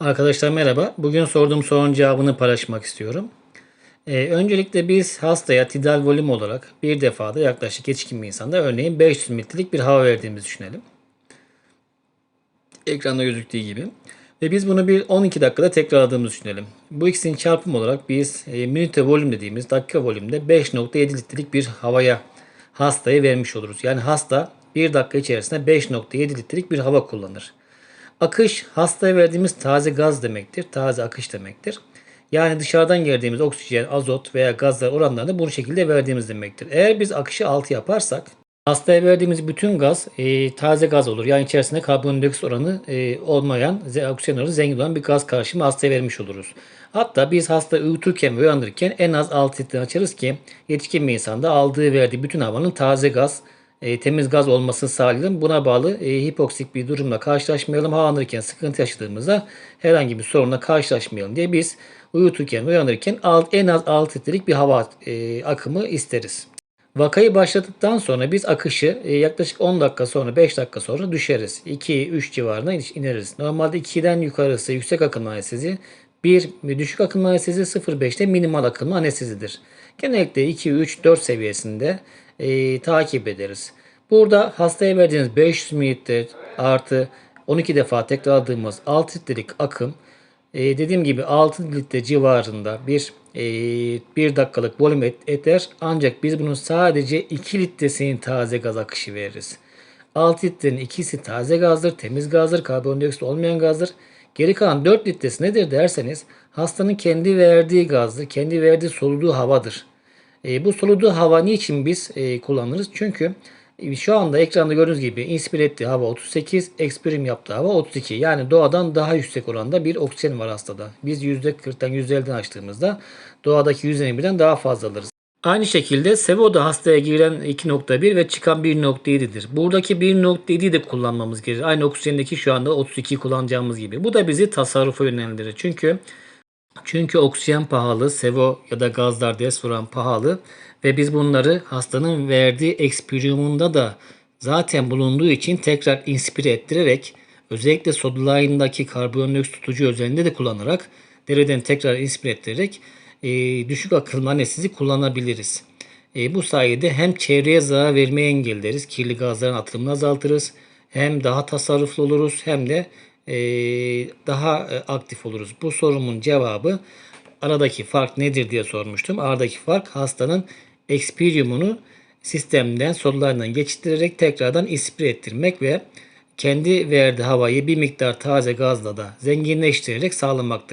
Arkadaşlar merhaba. Bugün sorduğum sorunun cevabını paylaşmak istiyorum. Ee, öncelikle biz hastaya tidal volüm olarak bir defada yaklaşık yetişkin bir insanda örneğin 500 mililitrelik bir hava verdiğimizi düşünelim. Ekranda gözüktüğü gibi. Ve biz bunu bir 12 dakikada tekrarladığımızı düşünelim. Bu ikisinin çarpımı olarak biz e, minute volüm dediğimiz dakika volümde 5.7 litrelik bir havaya hastaya vermiş oluruz. Yani hasta 1 dakika içerisinde 5.7 litrelik bir hava kullanır. Akış hastaya verdiğimiz taze gaz demektir. Taze akış demektir. Yani dışarıdan geldiğimiz oksijen, azot veya gazlar oranlarını bu şekilde verdiğimiz demektir. Eğer biz akışı 6 yaparsak hastaya verdiğimiz bütün gaz e, taze gaz olur. Yani içerisinde karbondioksit oranı e, olmayan, oksijen oranı zengin olan bir gaz karışımı hastaya vermiş oluruz. Hatta biz hasta uyuturken ve uyandırırken en az 6 litre açarız ki yetişkin bir insanda aldığı verdiği bütün havanın taze gaz, e, temiz gaz olmasını sağlayalım. Buna bağlı e, hipoksik bir durumla karşılaşmayalım. Havalandırırken sıkıntı yaşadığımızda herhangi bir sorunla karşılaşmayalım diye biz uyuturken uyanırken alt, en az 6 litrelik bir hava e, akımı isteriz. Vakayı başladıktan sonra biz akışı e, yaklaşık 10 dakika sonra 5 dakika sonra düşeriz. 2-3 civarına in- ineriz. Normalde 2'den yukarısı yüksek akım anestezi, 1 düşük akım anestezi 0.5'te minimal akım anestezidir. Genellikle 2-3-4 seviyesinde e, takip ederiz. Burada hastaya verdiğiniz 500 ml artı 12 defa tekrarladığımız 6 litrelik akım e, dediğim gibi 6 litre civarında bir e, 1 dakikalık volüm et, eder. Ancak biz bunun sadece 2 litresinin taze gaz akışı veririz. 6 litrenin ikisi taze gazdır, temiz gazdır, karbondioksit olmayan gazdır. Geri kalan 4 litresi nedir derseniz hastanın kendi verdiği gazdır, kendi verdiği soluduğu havadır. E, bu soluduğu hava niçin biz e, kullanırız? Çünkü e, şu anda ekranda gördüğünüz gibi inspire ettiği hava 38, expirim yaptığı hava 32. Yani doğadan daha yüksek oranda bir oksijen var hastada. Biz %40'tan %50'den açtığımızda doğadaki %21'den daha fazla alırız. Aynı şekilde Sevo da hastaya giren 2.1 ve çıkan 1.7'dir. Buradaki 1.7'yi de kullanmamız gerekir. Aynı oksijendeki şu anda 32 kullanacağımız gibi. Bu da bizi tasarrufa yönlendirir. Çünkü çünkü oksijen pahalı, sevo ya da gazlar desfuran pahalı ve biz bunları hastanın verdiği ekspiriyumunda da zaten bulunduğu için tekrar inspire ettirerek özellikle soda line'daki karbondioksit tutucu özelliğinde de kullanarak deriden tekrar inspire ettirerek e, düşük akılma anestezi kullanabiliriz. E, bu sayede hem çevreye zarar vermeyi engelleriz, kirli gazların atılımını azaltırız, hem daha tasarruflu oluruz hem de e, daha e, aktif oluruz. Bu sorumun cevabı aradaki fark nedir diye sormuştum. Aradaki fark hastanın ekspiriyumunu sistemden sorularından geçiştirerek tekrardan ispire ettirmek ve kendi verdiği havayı bir miktar taze gazla da zenginleştirerek sağlamaktır.